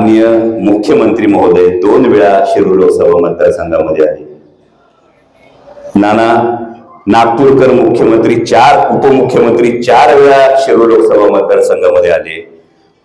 माननीय मुख्यमंत्री महोदय दोन वेळा शिरूर लोकसभा मतदारसंघामध्ये आले. नाना नागपूरकर मुख्यमंत्री चार उपमुख्यमंत्री चार वेळा शिरूर लोकसभा मतदारसंघामध्ये आले.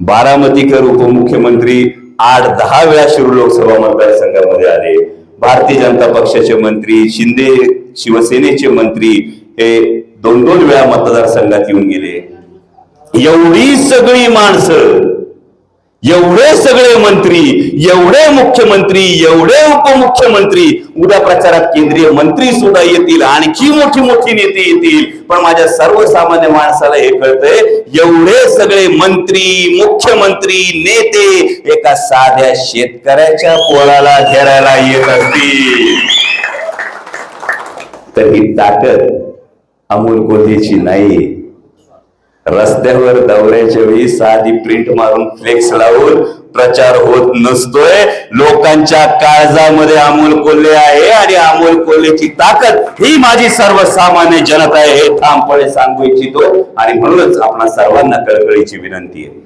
बारामतीकर उपमुख्यमंत्री आठ दहा वेळा शिरूर लोकसभा मतदारसंघामध्ये आले. भारतीय जनता पक्षाचे मंत्री शिंदे शिवसेनेचे मंत्री हे दोन दोन वेळा मतदारसंघात येऊन गेले. एवढी सगळी माणसं एवढे सगळे मंत्री एवढे मुख्यमंत्री एवढे उपमुख्यमंत्री उद्या प्रचारात केंद्रीय मंत्री सुद्धा येतील आणखी मोठी मोठी नेते येतील. पण माझ्या सर्वसामान्य माणसाला हे कळतंय एवढे सगळे मंत्री मुख्यमंत्री नेते एका साध्या शेतकऱ्याच्या पोळाला घेरायला येत असतील. तर ही ताकद अमोल कोल्हेची नाही. रस्त्यावर दौऱ्याच्या वेळी साधी प्रिंट मारून फ्लेक्स लावून प्रचार होत नसतोय. लोकांच्या काळजामध्ये अमोल कोल्हे आहे आणि अमोल कोल्हेची ताकद ही माझी सर्वसामान्य जनता आहे हे ठामपणे सांगू इच्छितो. आणि म्हणूनच आपणा सर्वांना कळकळीची विनंती आहे.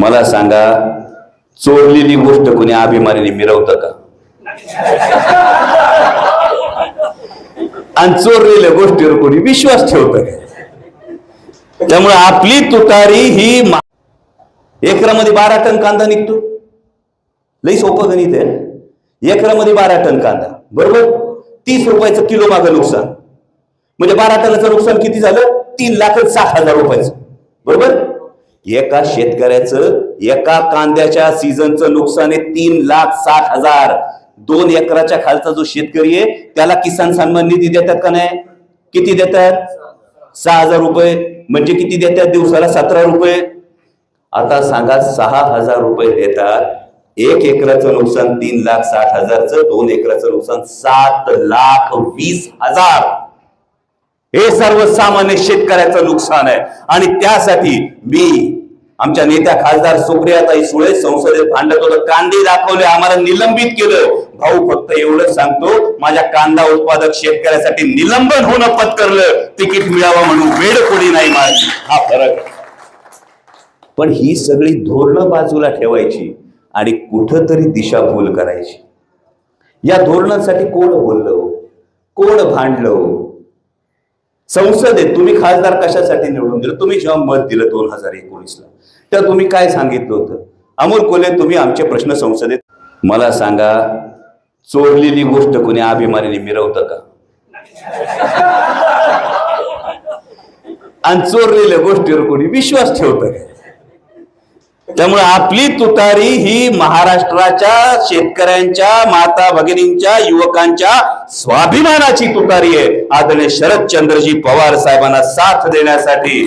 मला सांगा चोरलेली गोष्ट कोणी अभिमानीने मिरवतं का? आणि चोरलेल्या गोष्टीवर कोणी विश्वास ठेवतं का? त्यामुळे आपली तुतारी ही एकरामध्ये बारा टन कांदा निघतो. लई सोपं गणित आहे. एकरामध्ये बारा टन कांदा. बरोबर? तीस रुपयाचं किलो मागं नुकसान. म्हणजे बारा टनाचं नुकसान किती झालं? तीन लाख साठ हजार रुपयाचं. बरोबर? एका शेतकऱ्याचं एका कांद्याच्या सीझनचं नुकसान आहे तीन लाख साठ हजार. दोन एकराच्या खालचा जो शेतकरी आहे त्याला किसान सन्मान निधी देतात का नाही? किती देतात? सहा हजार रुपये. म्हणजे किती देतात दिवसाला? सतरा रुपये. आता सांगा सहा हजार रुपये देतात. एक एकराचं नुकसान तीन लाख साठ हजारचं दोन एकराचं नुकसान सात लाख वीस हजार. हे सर्वसामान्य शेतकऱ्याचं नुकसान आहे. आणि त्यासाठी मी आमच्या नेत्या खासदार सुप्रियाताई सुळे संसदेत भांडत होतं कांदे दाखवले आम्हाला निलंबित केलं. भाऊ फक्त एवढंच सांगतो माझ्या कांदा उत्पादक शेतकऱ्यासाठी निलंबन होणं पत्करलं. तिकीट मिळावं म्हणून वेळ कोणी नाही माझी हा फरक. पण ही सगळी धोरणं बाजूला ठेवायची आणि कुठंतरी दिशाभूल करायची. या धोरणांसाठी कोण बोललं? हो? कोण भांडलं? हो? संसदेत तुम्ही खासदार कशासाठी निवडून दिलं? तुम्ही जेव्हा मत दिलं दोन हजार एकोणीसला. तर तुम्ही काय सांगितलं होतं? अमोल कोले तुम्ही आमचे प्रश्न संसदेत मला सांगा चोरलेली गोष्ट कोणी अभिमानीने मिरवतं का? आणि चोरलेल्या गोष्टीवर कोणी विश्वास ठेवतं का? त्यामुळे आपली तुतारी ही महाराष्ट्राच्या शेतकऱ्यांच्या माता भगिनींच्या युवकांच्या स्वाभिमानाची तुतारी आहे. आदरणीय शरदचंद्रजी पवार साहेबांना साथ देण्यासाठी